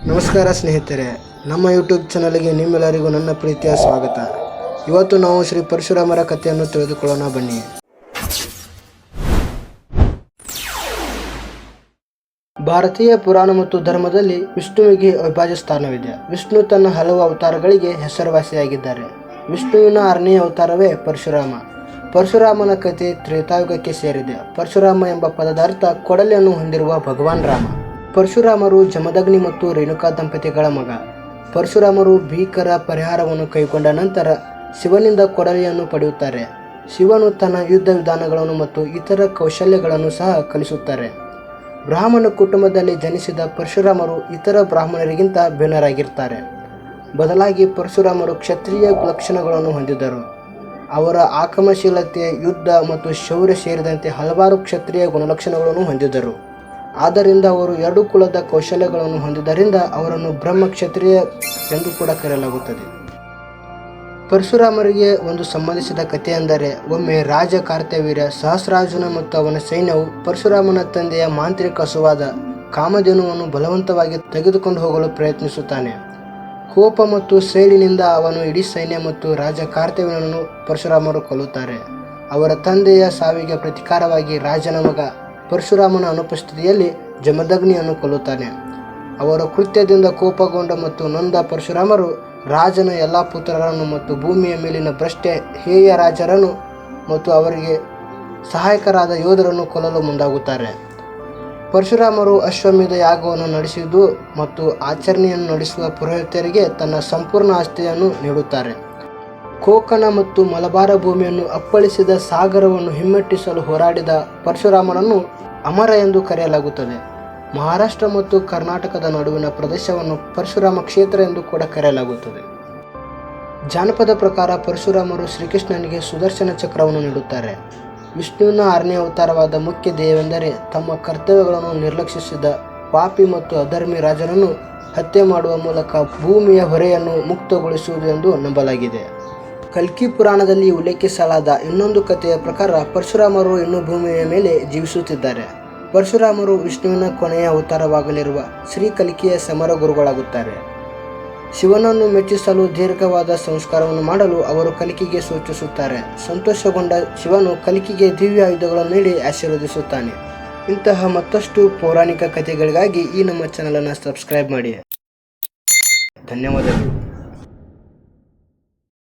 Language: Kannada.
ನಮಸ್ಕಾರ ಸ್ನೇಹಿತರೆ, ನಮ್ಮ ಯೂಟ್ಯೂಬ್ ಚಾನಲ್ಗೆ ನಿಮ್ಮೆಲ್ಲರಿಗೂ ನನ್ನ ಪ್ರೀತಿಯ ಸ್ವಾಗತ. ಇವತ್ತು ನಾವು ಶ್ರೀ ಪರಶುರಾಮರ ಕಥೆಯನ್ನು ತಿಳಿದುಕೊಳ್ಳೋಣ, ಬನ್ನಿ. ಭಾರತೀಯ ಪುರಾಣ ಮತ್ತು ಧರ್ಮದಲ್ಲಿ ವಿಷ್ಣುವಿಗೆ ಅವಿಭಾಜ್ಯ ಸ್ಥಾನವಿದೆ. ವಿಷ್ಣು ತನ್ನ ಹಲವು ಅವತಾರಗಳಿಗೆ ಹೆಸರುವಾಸಿಯಾಗಿದ್ದಾರೆ. ವಿಷ್ಣುವಿನ ಆರನೇ ಅವತಾರವೇ ಪರಶುರಾಮ. ಪರಶುರಾಮನ ಕಥೆ ತ್ರೇತಾಯುಗಕ್ಕೆ ಸೇರಿದೆ. ಪರಶುರಾಮ ಎಂಬ ಪದದ ಅರ್ಥ ಕೊಡಲಿಯನ್ನು ಹೊಂದಿರುವ ಭಗವಾನ್ ರಾಮ. ಪರಶುರಾಮರು ಜಮದಗ್ನಿ ಮತ್ತು ರೇಣುಕಾ ದಂಪತಿಗಳ ಮಗ. ಪರಶುರಾಮರು ಭೀಕರ ಪರಿಹಾರವನ್ನು ಕೈಗೊಂಡ ನಂತರ ಶಿವನಿಂದ ಕೊಡಲಿಯನ್ನು ಪಡೆಯುತ್ತಾರೆ. ಶಿವನು ತನ್ನ ಯುದ್ಧ ವಿಧಾನಗಳನ್ನು ಮತ್ತು ಇತರ ಕೌಶಲ್ಯಗಳನ್ನು ಸಹ ಕಲಿಸುತ್ತಾರೆ. ಬ್ರಾಹ್ಮಣ ಕುಟುಂಬದಲ್ಲಿ ಜನಿಸಿದ ಪರಶುರಾಮರು ಇತರ ಬ್ರಾಹ್ಮಣರಿಗಿಂತ ಭಿನ್ನರಾಗಿರ್ತಾರೆ. ಬದಲಾಗಿ ಪರಶುರಾಮರು ಕ್ಷತ್ರಿಯ ಲಕ್ಷಣಗಳನ್ನು ಹೊಂದಿದ್ದರು. ಅವರ ಆಕ್ರಮಶೀಲತೆ ಯುದ್ಧ ಮತ್ತು ಶೌರ್ಯ ಸೇರಿದಂತೆ ಹಲವಾರು ಕ್ಷತ್ರಿಯ ಗುಣಲಕ್ಷಣಗಳನ್ನು ಹೊಂದಿದ್ದರು. ಆದ್ದರಿಂದ ಅವರು ಎರಡು ಕುಲದ ಕೌಶಲ್ಯಗಳನ್ನು ಹೊಂದಿದ್ದರಿಂದ ಅವರನ್ನು ಬ್ರಹ್ಮ ಕ್ಷತ್ರಿಯ ಎಂದು ಕೂಡ ಕರೆಯಲಾಗುತ್ತದೆ. ಪರಶುರಾಮರಿಗೆ ಒಂದು ಸಂಬಂಧಿಸಿದ ಕಥೆ ಎಂದರೆ ಒಮ್ಮೆ ರಾಜ ಕಾರ್ತವೀರ ಸಹಸ್ರಾರ್ಜುನ ಮತ್ತು ಅವನ ಸೈನ್ಯವು ಪರಶುರಾಮನ ತಂದೆಯ ಮಾಂತ್ರಿಕ ಹಸುವಾದ ಕಾಮಧೇನುವನ್ನು ಬಲವಂತವಾಗಿ ತೆಗೆದುಕೊಂಡು ಹೋಗಲು ಪ್ರಯತ್ನಿಸುತ್ತಾನೆ. ಕೋಪ ಮತ್ತು ಸೇಡಿನಿಂದ ಅವನು ಇಡೀ ಸೈನ್ಯ ಮತ್ತು ರಾಜ ಕಾರ್ತವೀರ್ಯನನ್ನು ಪರಶುರಾಮರು ಕೊಲ್ಲುತ್ತಾರೆ. ಅವರ ತಂದೆಯ ಸಾವಿಗೆ ಪ್ರತಿಕಾರವಾಗಿ ರಾಜನ ಮಗ ಪರಶುರಾಮನ ಅನುಪಸ್ಥಿತಿಯಲ್ಲಿ ಜಮದಗ್ನಿಯನ್ನು ಕೊಲ್ಲುತ್ತಾನೆ. ಅವರ ಕೃತ್ಯದಿಂದ ಕೋಪಗೊಂಡ ಮತ್ತು ನೊಂದ ಪರಶುರಾಮರು ರಾಜನ ಎಲ್ಲ ಪುತ್ರರನ್ನು ಮತ್ತು ಭೂಮಿಯ ಮೇಲಿನ ಭ್ರಷ್ಟೆ ಹೇಯ ರಾಜರನ್ನು ಮತ್ತು ಅವರಿಗೆ ಸಹಾಯಕರಾದ ಯೋಧರನ್ನು ಕೊಲ್ಲಲು ಮುಂದಾಗುತ್ತಾರೆ. ಪರಶುರಾಮರು ಅಶ್ವಮೇಧ ಯಾಗವನ್ನು ನಡೆಸಿದ್ದು ಮತ್ತು ಆಚರಣೆಯನ್ನು ನಡೆಸುವ ಪುರೋಹಿತರಿಗೆ ತನ್ನ ಸಂಪೂರ್ಣ ಆಸ್ತಿಯನ್ನು ನೀಡುತ್ತಾರೆ. ಕೋಕಣ ಮತ್ತು ಮಲಬಾರ ಭೂಮಿಯನ್ನು ಅಪ್ಪಳಿಸಿದ ಸಾಗರವನ್ನು ಹಿಮ್ಮೆಟ್ಟಿಸಲು ಹೋರಾಡಿದ ಪರಶುರಾಮನನ್ನು ಅಮರ ಎಂದು ಕರೆಯಲಾಗುತ್ತದೆ. ಮಹಾರಾಷ್ಟ್ರ ಮತ್ತು ಕರ್ನಾಟಕದ ನಡುವಿನ ಪ್ರದೇಶವನ್ನು ಪರಶುರಾಮ ಕ್ಷೇತ್ರ ಎಂದು ಕೂಡ ಕರೆಯಲಾಗುತ್ತದೆ. ಜಾನಪದ ಪ್ರಕಾರ ಪರಶುರಾಮರು ಶ್ರೀಕೃಷ್ಣನಿಗೆ ಸುದರ್ಶನ ಚಕ್ರವನ್ನು ನೀಡುತ್ತಾರೆ. ವಿಷ್ಣುವಿನ ಆರನೇ ಅವತಾರವಾದ ಮುಖ್ಯ ದೇವೆಂದರೆ ತಮ್ಮ ಕರ್ತವ್ಯಗಳನ್ನು ನಿರ್ಲಕ್ಷಿಸಿದ ಪಾಪಿ ಮತ್ತು ಅಧರ್ಮಿ ರಾಜನನ್ನು ಹತ್ಯೆ ಮಾಡುವ ಮೂಲಕ ಭೂಮಿಯ ಹೊರೆಯನ್ನು ಮುಕ್ತಗೊಳಿಸುವುದು ಎಂದು ನಂಬಲಾಗಿದೆ. ಕಲ್ಕಿ ಪುರಾಣದಲ್ಲಿ ಉಲ್ಲೇಖಿಸಲಾದ ಇನ್ನೊಂದು ಕಥೆಯ ಪ್ರಕಾರ ಪರಶುರಾಮರು ಇನ್ನು ಭೂಮಿಯ ಮೇಲೆ ಜೀವಿಸುತ್ತಿದ್ದಾರೆ. ಪರಶುರಾಮರು ವಿಷ್ಣುವಿನ ಕೊನೆಯ ಅವತಾರವಾಗಲಿರುವ ಶ್ರೀ ಕಲ್ಕಿಯ ಸಮರ ಗುರುಗಳಾಗುತ್ತಾರೆ. ಶಿವನನ್ನು ಮೆಚ್ಚಿಸಲು ದೀರ್ಘವಾದ ಸಂಸ್ಕಾರವನ್ನು ಮಾಡಲು ಅವರು ಕಲಿಕೆಗೆ ಸೂಚಿಸುತ್ತಾರೆ. ಸಂತೋಷಗೊಂಡ ಶಿವನು ಕಲಿಕೆಗೆ ದಿವ್ಯ ಆಯುಧಗಳನ್ನು ನೀಡಿ ಆಶೀರ್ವದಿಸುತ್ತಾನೆ. ಇಂತಹ ಮತ್ತಷ್ಟು ಪೌರಾಣಿಕ ಕಥೆಗಳಿಗಾಗಿ ಈ ನಮ್ಮ ಚಾನಲನ್ನು ಸಬ್ಸ್ಕ್ರೈಬ್ ಮಾಡಿ. ಧನ್ಯವಾದಗಳು.